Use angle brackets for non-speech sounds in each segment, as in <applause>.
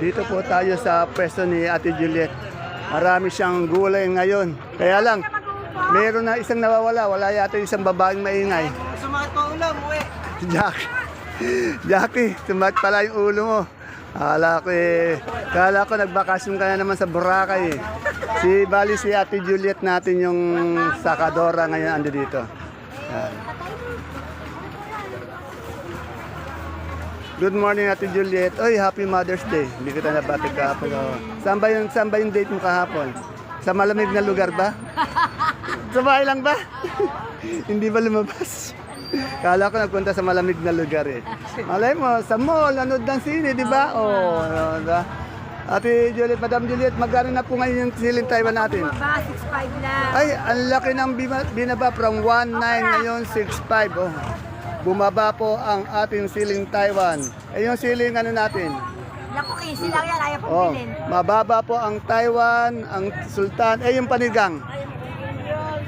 Dito po tayo sa pwesto ni Ate Juliet. Marami siyang gulay ngayon. Kaya lang, meron na isang nawawala. Wala yata isang babaeng maingay. Sumakit pa ulam, uwi. Jack. <laughs> Jackie, sumat pala yung ulo mo. Kala ko eh, kala ko nagbakasyon ka na naman sa Boracay eh. Si Bali si Ate Juliet natin yung sakadora ngayon ando dito. Yan. Good morning Ate Juliet. Oy, happy Mother's Day. Hindi kita nabati kahapon. Oh. Saan ba yung, saan ba yung date mo kahapon? Sa malamig na lugar ba? <laughs> Sa bahay lang ba? <laughs> Hindi ba lumabas? <laughs> Kala ko nagpunta sa malamig na lugar eh. Malay mo, sa mall, nanood ng sine, di ba? Oh, diba? Ate Juliet, Madam Juliet, magkano na po ngayon yung siling Taiwan natin? Ba, 6'5 lang. Ay, ang laki ng binaba from 1.9 ngayon 6.5. Oh. Bumaba po ang ating siling Taiwan. Eh yung siling ano natin? Naku, easy lang yan. Ayaw pong Oh, bilhin. mababa po ang Taiwan, ang Sultan, eh yung panigang.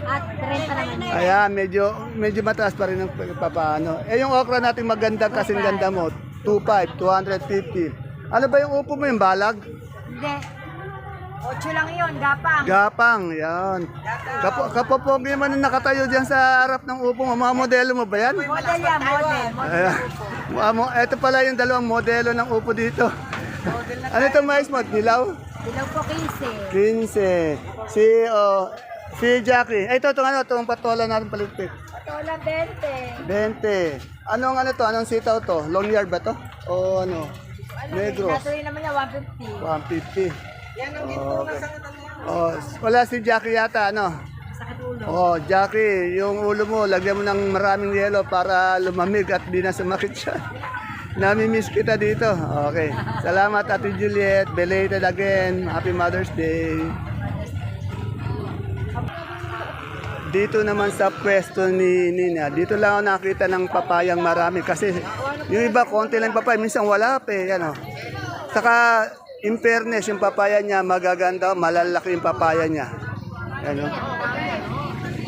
At 30 naman yan. Ayan, medyo medyo mataas pa rin ang papaano. Eh yung okra natin maganda kasing ganda mo. 25, 250. Ano ba yung upo mo yung balag? Hindi. 8 lang yun, gapang. Gapang, yan. Kapo, kapopogi naman ang nakatayo diyan sa harap ng upo mo. Mga modelo mo ba yan? model yan, model. model. Ayan. Mo- Ito pala yung dalawang modelo ng upo dito. <laughs> ano itong mais mo? Dilaw? Dilaw po 15. 15. Si, oh, si Jackie. Eh, ito, itong ano, itong patola natin paligpit. Patola 20. 20. Anong ano to? Anong sitaw to? Long yard ba to? O ano? Negros. Natuloy naman yan, 150. 150. Okay. Oh, wala si Jackie yata, ano? Sakit ulo. Oh, Jackie, yung ulo mo, lagyan mo ng maraming yelo para lumamig at di na sumakit siya. <laughs> Nami-miss kita dito. Okay. Salamat, Ate Juliet. Belated again. Happy Mother's Day. Dito naman sa pwesto ni Nina, dito lang ako nakita ng papayang marami kasi yung iba konti lang papaya, minsan wala pa eh, ano. Saka in fairness, yung papaya niya magaganda, malalaki yung papaya niya. Ano?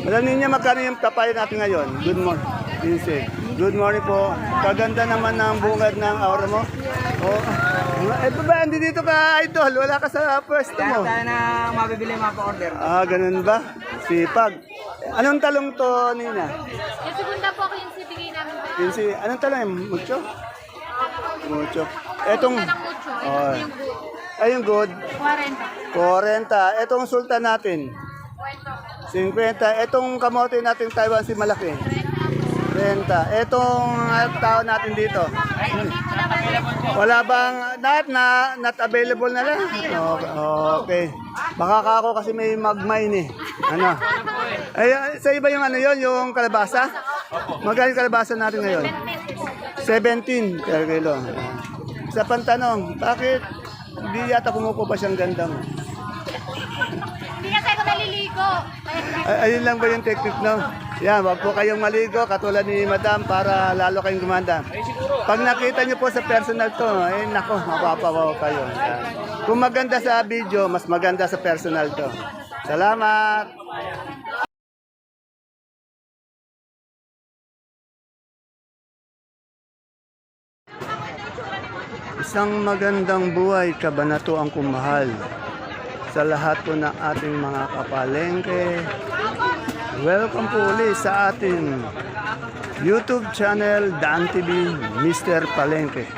Alam niyo magkano yung papaya natin ngayon? Good morning. Vincent. Good morning po. Kaganda naman ng bungad ng aura mo. Oh. Eh, ba, hindi dito ka, idol. Wala ka sa pwesto mo. Tayo na mabibili mga pa-order. Ah, ganun ba? Sipag. Anong talong to, Nina? Yung segunda po, 15 bigay namin. Yun si, anong talong? Mucho? Mucho. Etong, mucho. oh, ay yung good. 40. 40. Etong sultan natin. 50. Etong kamote natin Taiwan si malaki. 30. Etong uh, tao natin dito. Wala bang not na not available na lang? Okay. okay. Baka ka ako kasi may magmay ni. Ano? Ay, sa iba yung ano yon, yung kalabasa? Magkano kalabasa natin ngayon? 17 per kilo. Sa pantanong, bakit hindi yata kumukuha siyang ganda mo? Hindi kasi ako naliligo. Ay, ayun lang ba yung technique, no? Yan, wag po kayong maligo, katulad ni Madam, para lalo kayong gumanda. Pag nakita niyo po sa personal to, eh, nako, mapapawaw kayo. Yan. Kung maganda sa video, mas maganda sa personal to. Salamat! Isang magandang buhay, kabanato ang kumahal sa lahat po ng ating mga kapalengke. Welcome po ulit sa ating YouTube channel, Dan TV, Mr. Palengke.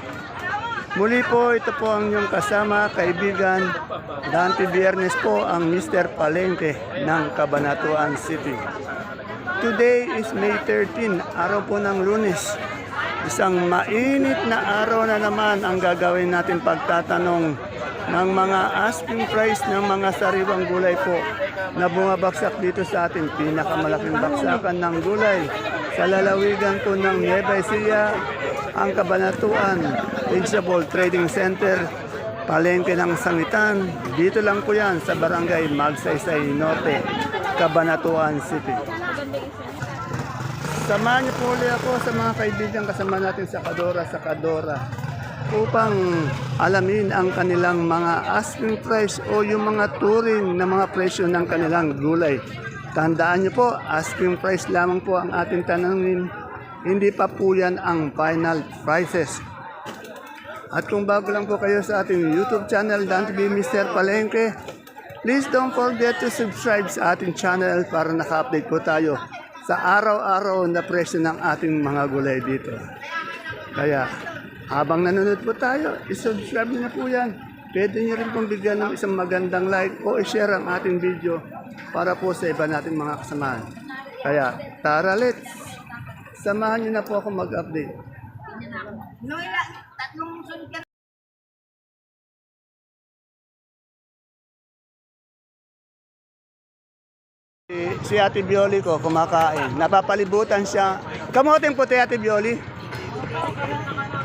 Muli po, ito po ang inyong kasama, kaibigan, Dante Biernes po ang Mr. Palengke ng Cabanatuan City. Today is May 13, araw po ng lunes. Isang mainit na araw na naman ang gagawin natin pagtatanong ng mga asking price ng mga sariwang gulay po na bumabaksak dito sa ating pinakamalaking baksakan ng gulay sa lalawigan po ng Nueva Ecija, ang Kabanatuan Vegetable Trading Center, Palengke ng Sangitan. Dito lang po yan sa Barangay Magsaysay Norte, Cabanatuan City. Samahan niyo po ulit ako sa mga kaibigan kasama natin sa Kadora sa Kadora upang alamin ang kanilang mga asking price o yung mga turing na mga presyo ng kanilang gulay. Tandaan niyo po, asking price lamang po ang ating tanongin. Hindi pa po yan ang final prices. At kung bago lang po kayo sa ating YouTube channel, Dan TV Mr. Palengke, please don't forget to subscribe sa ating channel para naka-update po tayo sa araw-araw na presyo ng ating mga gulay dito. Kaya, habang nanonood po tayo, isubscribe na po yan. Pwede niyo rin pong bigyan ng isang magandang like o i-share ang ating video para po sa iba nating mga kasamahan. Kaya, tara let's! Samahan niyo na po ako mag-update. Si, Ate Bioli ko kumakain. Napapalibutan siya. Kamote puti Ate Bioli.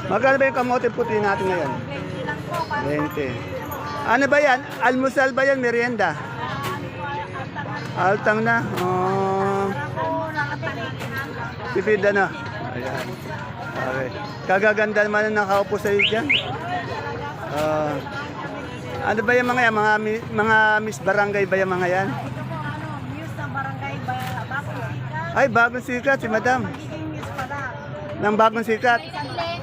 Magkano ba yung kamote puti natin ngayon? 20. Ano ba yan? Almusal ba yan? Merienda? Altang na? Oh, tipid na. Ayan. Okay. Kagaganda naman ang nakaupo sa iyo dyan. Ah, ano ba yung mga yan? Mga, mga Miss Barangay ba yung mga yan? News ng barangay ba, Bakong Sika. Ay, bagong sikat si Madam. Ng bagong sikat.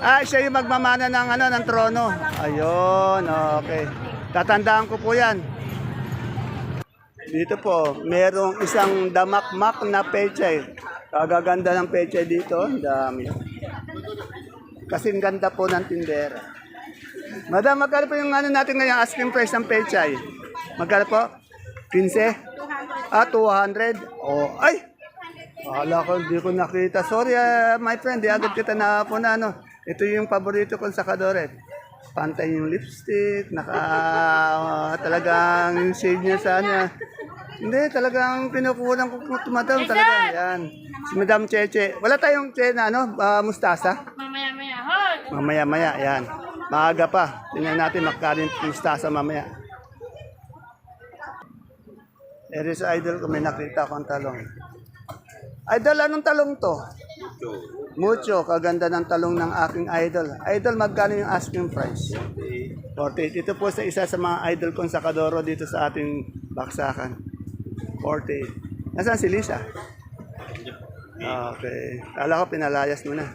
Ah, siya yung magmamana ng ano ng trono. Ayun, okay. Tatandaan ko po 'yan. Dito po, merong isang damakmak na pechay. Kagaganda ng pechay dito, dami. Kasing ganda po ng tindera. Madam, magkano po yung ano natin ngayon, asking price ng pechay? Magkano po? 15? Ah, 200? Oh, ay! Akala ko, hindi ko nakita. Sorry, ah, my friend, di agad kita na po na ano. Ito yung paborito kong sakadore. Pantay yung lipstick, naka ah, talagang yung shade niya sa ano. Hindi, talagang pinukulang ko kung tumatang talaga. Yan. Si Madam Cheche. Wala tayong che na ano, ah, mustasa? Mamaya-maya, hoy! Mamaya-maya, yan. Maaga pa. Tingnan natin magkano yung mustasa mamaya. Eris Idol, kung may nakita akong talong. Idol, anong talong to? Mucho. Kaganda ng talong ng aking idol. Idol, magkano yung asking price? 48. Ito po sa isa sa mga idol kong sakadoro dito sa ating baksakan. 48. Nasaan si Lisa? Okay. Kala ko pinalayas mo na.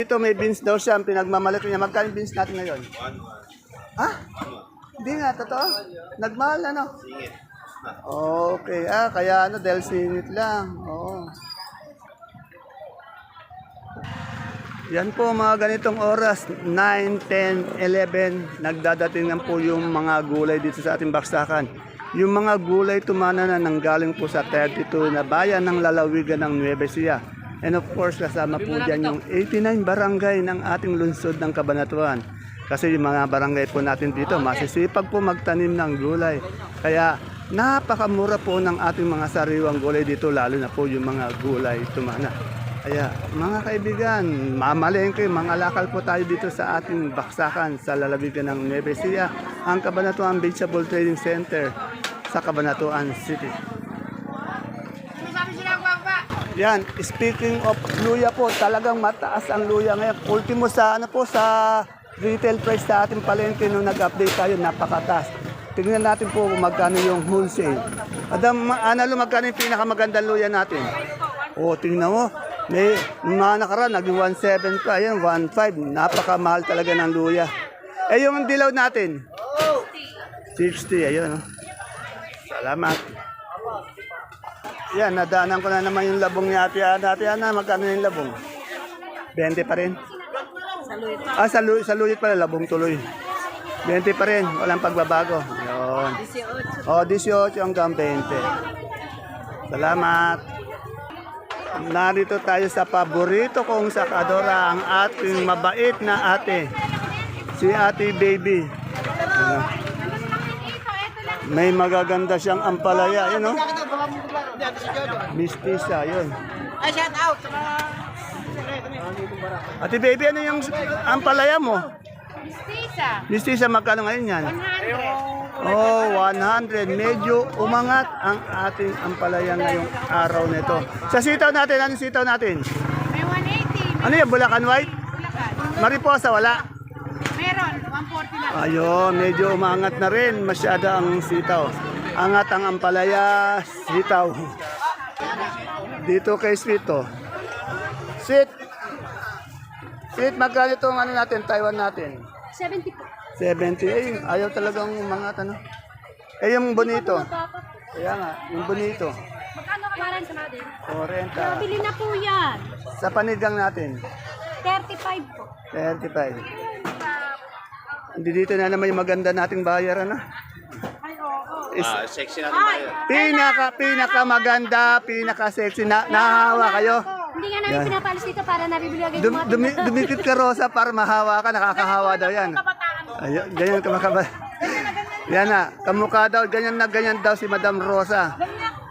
Ito may beans daw siya. Ang pinagmamalaki niya. Magkano yung beans natin ngayon? Ha? Hindi nga, totoo. Nagmahal ano? Okay. Ah, kaya ano, dahil singit lang. Oo. Yan po mga ganitong oras, 9, 10, 11, nagdadating na po yung mga gulay dito sa ating baksakan. Yung mga gulay tumana na nanggaling po sa 32 na bayan ng lalawigan ng Nueva Ecija. And of course, kasama po dyan yung 89 barangay ng ating lungsod ng Cabanatuan. Kasi yung mga barangay po natin dito, masisipag po magtanim ng gulay. Kaya napakamura po ng ating mga sariwang gulay dito, lalo na po yung mga gulay tumana. Kaya mga kaibigan, mamalengke, mga lakal po tayo dito sa ating baksakan sa lalawigan ng Nueva Ecija, ang Cabanatuan Vegetable Trading Center sa Cabanatuan City. Yan, speaking of luya po, talagang mataas ang luya ngayon. Ultimo sa ano po sa retail price sa ating palengke nung nag-update tayo, napakataas. Tingnan natin po magkano yung wholesale. Madam Ma- Analo, magkano yung pinakamagandang luya natin? O, tingnan mo. May mga nakaraan, naging 1.7 pa. Ayan, 1.5. Napakamahal talaga ng luya. Eh, yung dilaw natin? 60. Ayun, oh. Salamat. Yan, nadaanan ko na naman yung labong ni Ate Ana. Ate Ana, magkano yung labong? 20 pa rin? Ah, sa, lu- sa luyot pala, labong tuloy. 20 pa rin, walang pagbabago. Yun. 18. Oh, 18 hanggang 20. Salamat. Narito tayo sa paborito kong sakadora, ang ating mabait na ate. Si Ate Baby. May magaganda siyang ampalaya, yun oh. Mistisa, yun. Ay, shout out sa mga... Ate Baby, ano yung ampalaya mo? Mistisa, Mistisa, magkano ngayon yan? 100. Oh, 100. Medyo umangat ang ating ampalaya ngayong araw nito. Sa sitaw natin, anong sitaw natin? May 180. Ano yan, Bulacan White? Bulacan. Mariposa, wala? Meron, 140 lang. Ayun, medyo umangat na rin. Masyada ang sitaw. Angat ang ampalaya, sitaw. Dito kay Sweet, oh. Sweet. Sweet, magkano itong ano natin, Taiwan natin? 70 po. 70. Eh, ayaw talagang mga ano. Eh, yung bonito. Kaya nga, yung bonito. Magkano kamaran sa natin? 40. Nabili na po yan. Sa panigang natin, 35 po. 35. Hindi dito na naman yung maganda nating bayaran na. Ay, oo. Is, sexy natin Ay, pinaka, pinaka maganda, pinaka sexy. Na, nahawa kayo. Hindi nga namin pinapalis dito para nabibili agad Dum, yung mga dumi, dumikit ka Rosa para mahawa ka, nakakahawa daw yan. Ayun, ganyan ka makaba. Yan na, kamukha daw, ganyan na ganyan daw si Madam Rosa.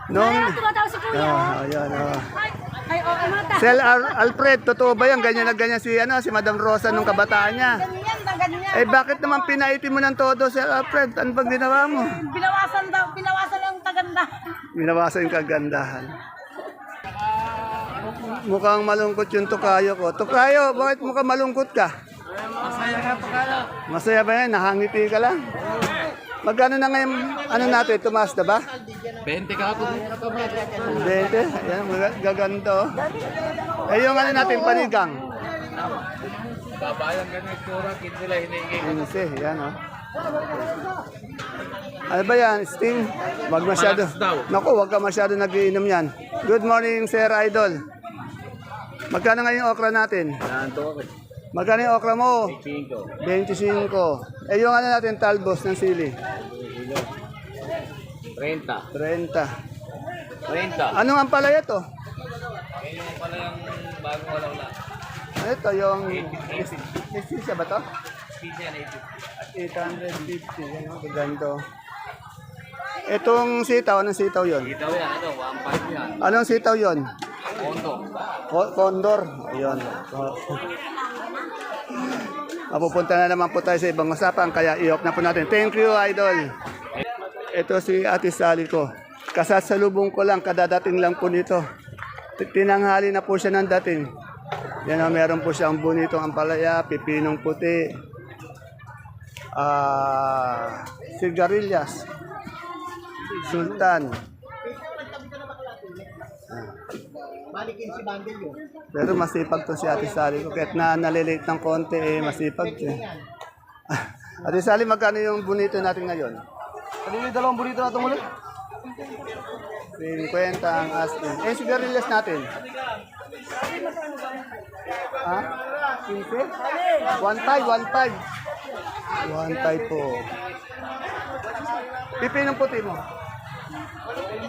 Nung, Ay, si kuya. oh, ayan, oh. Ay, ay, oo, mata. Sel Al- Alfred, totoo ba yan? Ganyan na ganyan si, ano, si Madam Rosa nung kabataan niya. Ganyan ba, ganyan. Eh bakit naman pinaitim mo ng todo, Sel Alfred? Ano bang ginawa mo? Binawasan daw, binawasan yung taganda. Binawasan yung kagandahan. Mukhang malungkot yung tukayo ko. Tukayo, bakit mukhang malungkot ka? Masaya ka pa ka. Masaya ba yan? Nakangiti ka lang? Magkano na ngayon, ano natin, tumaas na ba? 20 ka ako. 20? Ayan, gaganto. Eh yung ano natin, panigang. Babayan ka na itsura, kid nila hiningi. 15, yan oh. Ano ba yan, Sting? Wag masyado. Naku, wag ka masyado nagiinom yan. Good morning, Sir Idol. Magkano ngayon yung okra natin? Nanto ako. Magkano yung okra mo? 5. 25. Eh yung ano natin, talbos ng sili? 30. 30. 30. Anong ampalaya to? Ngayon pala yung bago wala wala. Ano ito, yung... Isisya ba to? Speed yan, 850. Yan o, ganito. Itong sitaw, anong sitaw yon?80. Ito yan, ano, 1.5 yan. Anong sitaw yon? Kondo. Ko- Condor. Ayun. Mapupunta na naman po tayo sa ibang usapan, kaya i-off na po natin. Thank you, Idol. Ito si Ate Sally ko. Kasasalubong ko lang, kadadating lang po nito. Tinanghali na po siya ng dating. Yan o, meron po siyang bonitong ampalaya, pipinong puti, ah, sigarilyas, sultan. Pero masipag to si Ate Sally ko. Kahit na nalilate ng konti, eh, masipag siya. <laughs> Ate Sally, magkano yung bonito natin ngayon? Ano yung dalawang burrito na tumuli? 50 ang asking. Eh, sigarilyas natin. Ha? 15? 1.5, 1.5. 1.5 po. Pipi ng puti mo.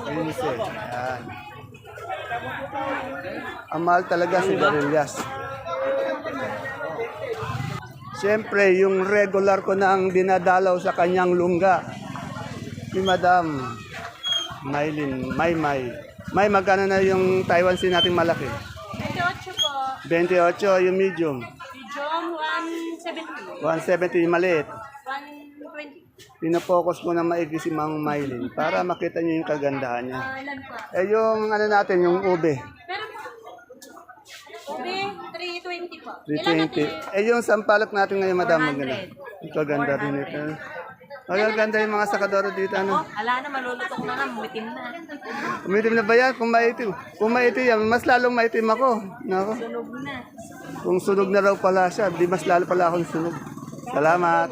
15. Yan. Ang mahal talaga sigarilyas. Siyempre, yung regular ko na ang dinadalaw sa kanyang lungga. Si Madam Maylin, May May. May, magkano na yung Taiwan Sea natin malaki? 28 po. 28 yung medium. Medium, 170. 170 yung maliit. 120. Pinapokus ko na maigi si Mang Maylin para makita niyo yung kagandahan niya. Eh yung ano natin, yung ube, Ube, 320 po. Ilan natin? 320. Eh yung sampalok natin ngayon, madam, maganda. Ang kaganda rin ito. Ang ganda yung mga sakadoro dito. Ano? Ala na, malulutok na nga, mumitim na. Umitim na ba yan? Kung maitim. Kung maitim yan, mas lalong maitim ako. Nako. Sunog na. Kung sunog na raw pala siya, di mas lalo pala akong sunog. Salamat.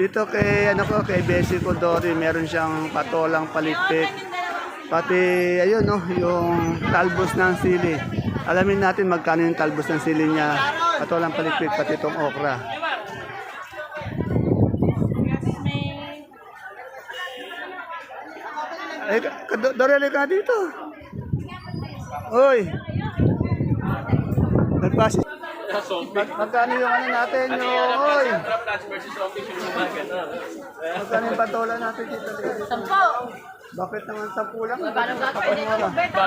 Dito kay ano ko, kay Bessie ko Dory, meron siyang patolang palitpik. Pati ayun no, yung talbos ng sili. Alamin natin magkano yung talbos ng sili niya. Patolang palitpik pati itong okra. May... Eh, ka- Do- Dory, Oy. Nagpasi. Mag magkano yung ano natin yung oy? Magkano yung patola natin dito? Sampo! Bakit naman sampu lang? Paano ba pwede na yung beta?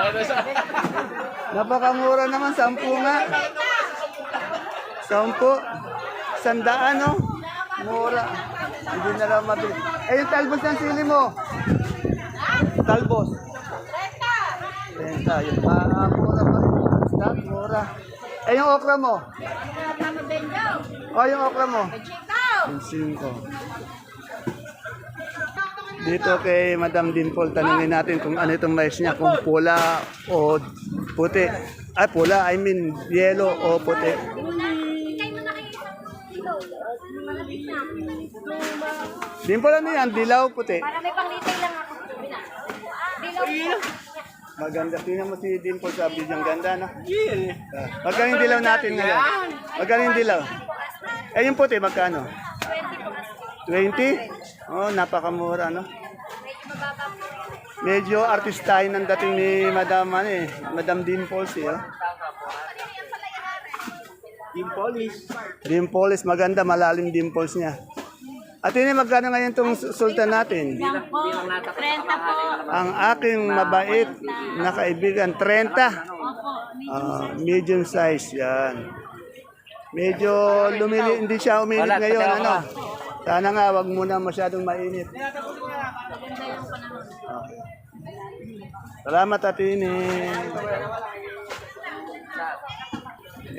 Napakamura naman, sampu nga. Sampu. Sandaan, no? Mura. Hindi na lang mabili. Eh, yung talbos ng sili mo. Talbos. Renta. Yung ah, mura pa rin. Mura. Eh, yung okra mo? O, oh, yung okra mo? Cinco. Dito kay Madam Dimple, tanungin natin kung ano itong rice niya, kung pula o puti. Ay, pula, I mean, yellow o puti. Dimple, ano yan? Dilaw, puti. Para may pang lang ako. Dilaw. Maganda. Tingnan mo si Dimple sa video. Ang ganda, no? Ah, Magkano yung dilaw natin ngayon? Magkano yung dilaw? Eh, yung puti, magkano? 20? Oh, napakamura, no? Medyo artistahin ang dating ni Madam, ano eh, Madam Dimples, eh. Oh. Dimples? Dimples, maganda, malalim dimples niya. At ini magkano ngayon itong sultan natin? Yan po. 30 po. Ang aking mabait na kaibigan, 30. Opo. Ah, medium size, yan. Medyo lumili, hindi siya uminit Wala, ngayon, ano. Sana nga, wag muna masyadong mainit. Ah. Salamat, Atini.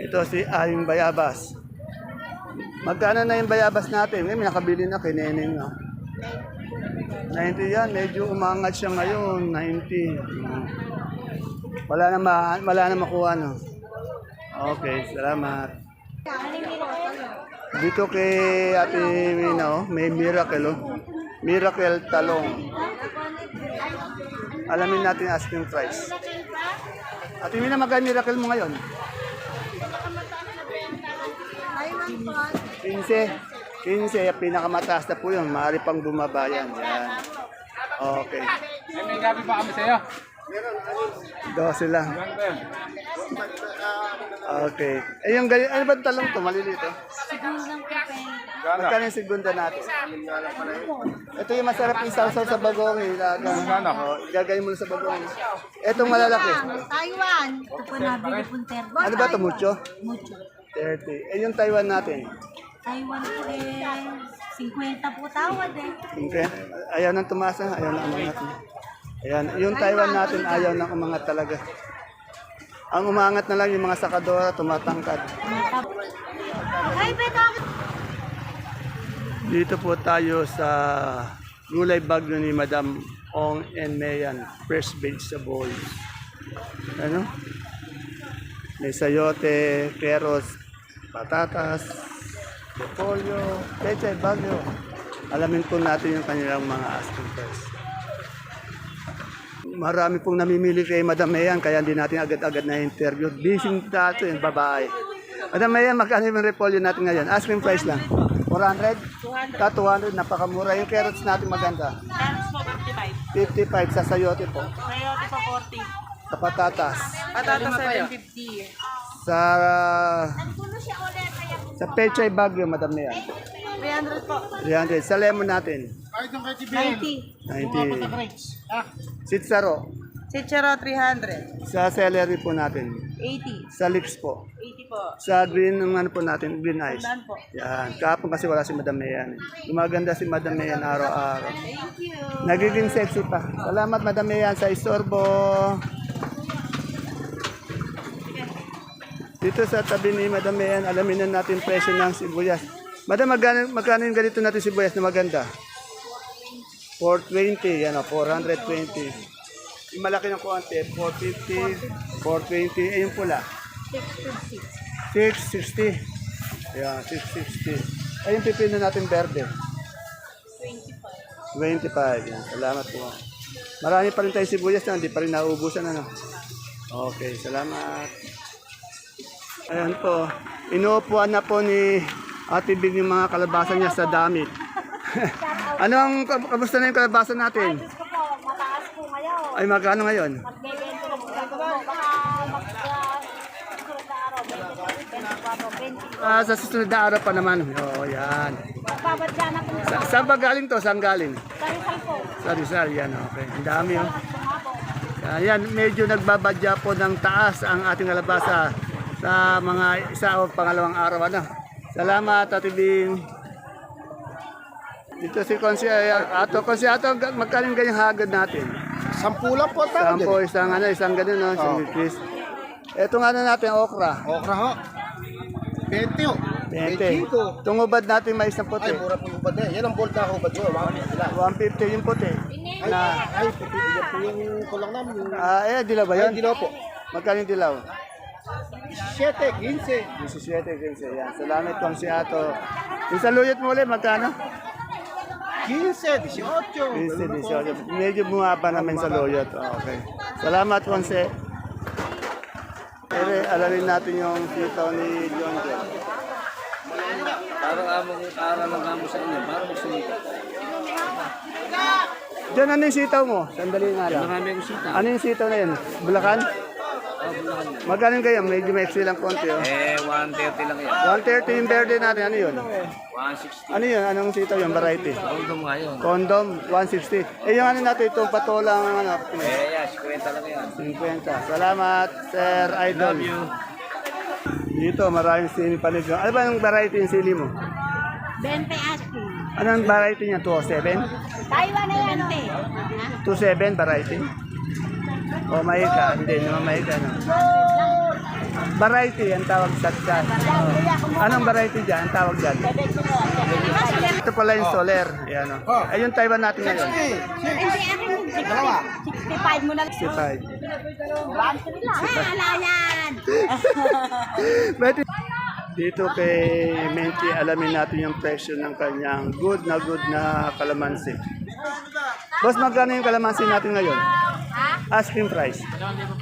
Ito si Aling Bayabas. Magkano na yung bayabas natin? May nakabili na kay Neneng. No? 90 yan, medyo umangat siya ngayon, 90. Mm. Wala na, ma wala na makuha, no? Okay, salamat. Dito kay Ate Mina, oh, may miracle, oh. Miracle talong. Alamin natin asking price. Ate Mina, magkano miracle mo ngayon? 15. 15, pinakamataas na po yun. Maaari pang bumaba yan. Yan. Okay. May gabi pa kami sa'yo. 12 lang. Okay. Eh, yung gali, ano ba ang talong to? Malilito. Magkano yung segunda natin? Ito yung masarap yung sausaw sa bagong. Ilaga. Oh, igagay mo sa bagong. Itong malalaki. Taiwan. Ito po nabili pong terbo. Ano ba ito? Mucho? Mucho. 30. Eh, yung Taiwan natin. Taiwan po eh. 50 po tawad eh. Okay. Ayaw nang tumasa. Ayaw nang umangat. Ayan. Yung Taiwan natin, ayaw nang umangat talaga. Ang umangat na lang yung mga sakadora, tumatangkad. Ay. Dito po tayo sa gulay bagyo ni Madam Ong and Mayan, fresh vegetables. Ano? May sayote, keros, patatas, repolyo, pecha bagyo. Alamin po natin yung kanilang mga asking price. Marami pong namimili kay Madam Mayan, kaya hindi natin agad-agad na interview. Busy tato yung babae. Madam Mayan, magkano yung repolyo natin ngayon? Asking price lang. 400? 200. 200, napakamura. Yung carrots natin maganda. Carrots po, 55. 55 sa sayote po. Coyote po, 40. Sa patatas. Patata, 750. Sa sa pechay bagyo, Madam Mayan. 300 po. 300. Sa lemon natin. 90. 90. Sitsaro. Chichero, 300. Sa celery po natin. 80. Sa lips po. 80 po. Sa green, ng ano po natin, green eyes. Sandaan po. Yan. Kahapon kasi wala si Madam Mayan. Gumaganda si Madam Mayan araw-araw. Thank you. Nagiging sexy pa. Salamat Madam Mayan sa istorbo. Dito sa tabi ni Madam Mayan, alamin na natin presyo ng sibuyas. Madam, magkano, magkano yung ganito natin sibuyas na maganda? 420, yan o, 420. Yung malaki ng kuwante, 450, 420, eh yung pula. 660. Yan, 660. Ay, yung pipino natin verde. 25. 25. Yan. Salamat po. Marami pa rin tayo sibuyas na hindi pa rin nauubusan. Ano? Okay, salamat. Ayan po. Inuupuan na po ni Ate Big yung mga kalabasa niya sa damit. <laughs> ano ang kamusta na yung kalabasa natin? Diyos ko po, mataas po ngayon. Ay magkano ngayon? Magbebento na po. Baka mag susunod na araw, 20, 24, 20. Ah, sa susunod na araw pa naman. Oo, yan. Na po Sa, saan ba galing to? Saan galing? sa Rizal po. Sa Rizal, yan. Okay. Ang dami, oh. Ayan, medyo nagbabadya po ng taas ang ating alabasa sa mga isa o pangalawang araw. Ano? Salamat, Ate Bing. Dito si Konsi Ato. Konsi Ato, magkano yung ganyang hagad natin? Sampu lang po tayo Sampo, isang ano, isang ganun, no? Isang Chris. Ito nga na natin, okra. Okra ho. 20 ho. 20. Tungubad natin mais na puti. Ay, mura po yung ubad na yan. Yan ang bolt na ubad sila. 150 yung puti. Na, Ay, puti. Yan po yung kulang namin. Yung... ah, eh, dilaw ba Ay, yun? dilaw po. Magkano yung dilaw? 7, 15. 17, 15. Yan. Salamat pong si Ato. Yung saluyot mo ulit, magkano? 15, 18. 15, 18. Medyo bumaba namin sa loyot. Okay. Salamat, Ponce. Pero alalin natin yung sitaw ni John Jen. Parang amo ko, parang lang amo sa inyo, parang magsumikat. John, ano yung sitaw mo? Sandali nga lang. Marami akong sita. Ano yung sitaw na yun? Bulacan? Magkano kayo? Medyo may lang konti. Oh. Eh, 130 lang yan. 130 yung verde natin. Ano yun? 160. Ano yun? Anong sitaw yung variety? Condom nga yun. Condom, 160. Eh, yung ano natin, itong patolang ano, Eh, yes, 50 lang yan. 50. Salamat, Sir Idol. Love you. Dito, maraming sili panig. Ano ba yung variety yung sili mo? 20 asking. Anong variety niya? 207? Taiwan na yan. 20. 27 variety? O mahika? Hindi, naman mahika. No? Variety, ang tawag sa dyan. Anong variety dyan? Ang tawag dyan? Ito pala yung soler. Yan, o. Ay, yung Taiwan natin ngayon. Hindi akin yung 60. 65 mo na. 65. Ah, ala yan. Dito kay Menti, alamin natin yung presyo ng kanyang good na good na kalamansi. Boss, magkano yung kalamansi natin ngayon? Asking price.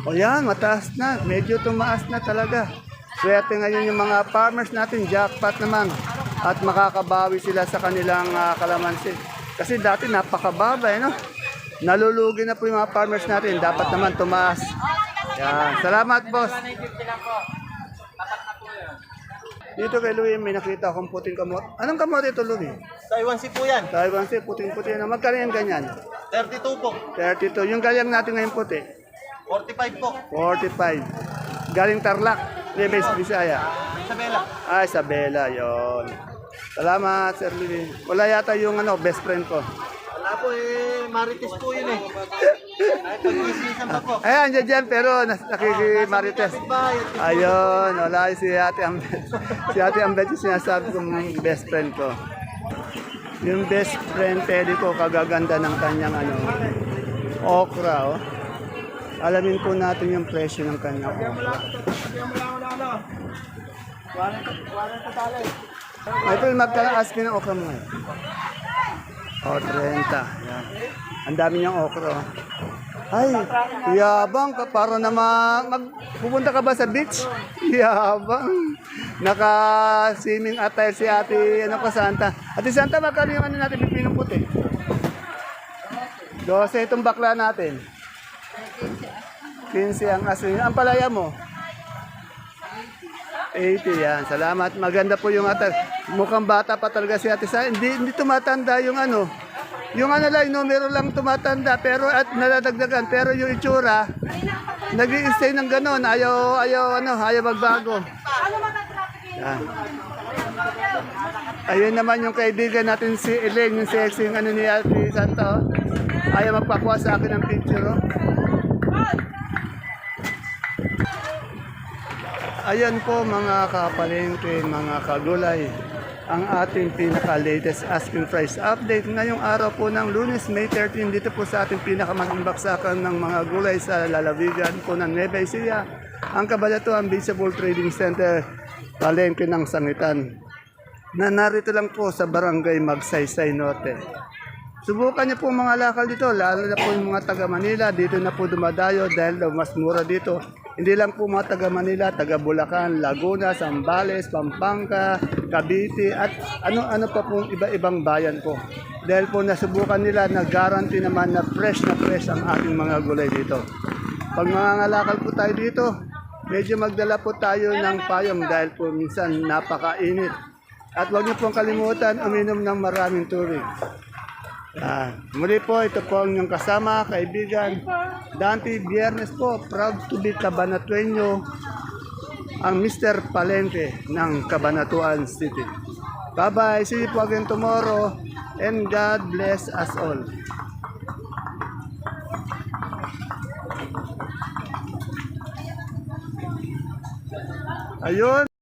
O yan, mataas na. Medyo tumaas na talaga. Swerte ngayon yung mga farmers natin, jackpot naman. At makakabawi sila sa kanilang ah, kalamansi. Kasi dati napakababa, eh, no? Nalulugi na po yung mga farmers natin. Dapat naman tumaas. Yan. Salamat, boss. Dito kay Louie, may nakita akong puting kamot. Anong kamot ito, Louie? Taiwan si po yan. Taiwan si puting-puti na. Magkano yung ganyan? 32 po. 32. Yung galyang natin ngayon puti? 45 po. 45. Galing Tarlac. Leves Bisaya. Isabela. Ah, Isabela, yon. Salamat, Sir Louie. Wala yata yung ano, best friend ko. Po eh, Marites po yun eh. Ay, pag-isisan pa po. Ayan, dyan dyan, pero nas- nakikimarites. Bayad. Ayun, wala si Ate Ambet. si Ate Ambet yung sinasabi kong best friend ko. Yung best friend Teddy ko, kagaganda ng kanyang ano, okra, oh. Alamin po natin yung presyo ng kanyang okra. Michael, magkala-ask ng okra mo ngayon. O, 30. Yan. Ang dami niyang okra. Ay, yabang ka para na ma mag pupunta ka ba sa beach? <laughs> Yabang. Naka-swimming attire si Ate ano ko Santa. Ate Santa, magkano yung ano natin pipinong puti? 12 itong bakla natin. 15 ang asin. Ang palaya mo? 80 yan. Salamat. Maganda po yung attire. Mukhang bata pa talaga si Ate Santa. Hindi, hindi tumatanda yung ano. Yung ano lang, numero lang tumatanda pero at nadadagdagan. Pero yung itsura, nag stay ng ganon. Ayaw, ayaw, ano, ayaw magbago. Yan. Ayun naman yung kaibigan natin si Elaine, yung sexy, yung ano ni Ate Santa. oh. Ayaw magpakuha sa akin ng picture. Oh. Ayan po mga kapalengke, mga kagulay, ang ating pinaka-latest asking price update ngayong araw po ng lunes, May 13, dito po sa ating pinakamaging baksakan ng mga gulay sa lalawigan po ng Nueva Ecija, ang Kabalatuan Visible Trading Center, palengke ng Sangitan, na narito lang po sa Barangay Magsaysay Norte. Subukan niyo po mga lakal dito, lalo na po yung mga taga Manila, dito na po dumadayo dahil mas mura dito. Hindi lang po mga taga Manila, taga Bulacan, Laguna, Zambales, Pampanga, Cavite at ano-ano pa po iba-ibang bayan po. Dahil po nasubukan nila na guarantee naman na fresh na fresh ang ating mga gulay dito. Pag mangangalakal po tayo dito, medyo magdala po tayo ng payong dahil po minsan napakainit. At huwag niyo pong kalimutan uminom ng maraming tubig. Ah, muli po, ito po ang inyong kasama, kaibigan. Dante Biernes po, proud to be Cabanatueño, ang Mr. Palente ng Cabanatuan City. Bye-bye, see you po again tomorrow, and God bless us all. Ayun.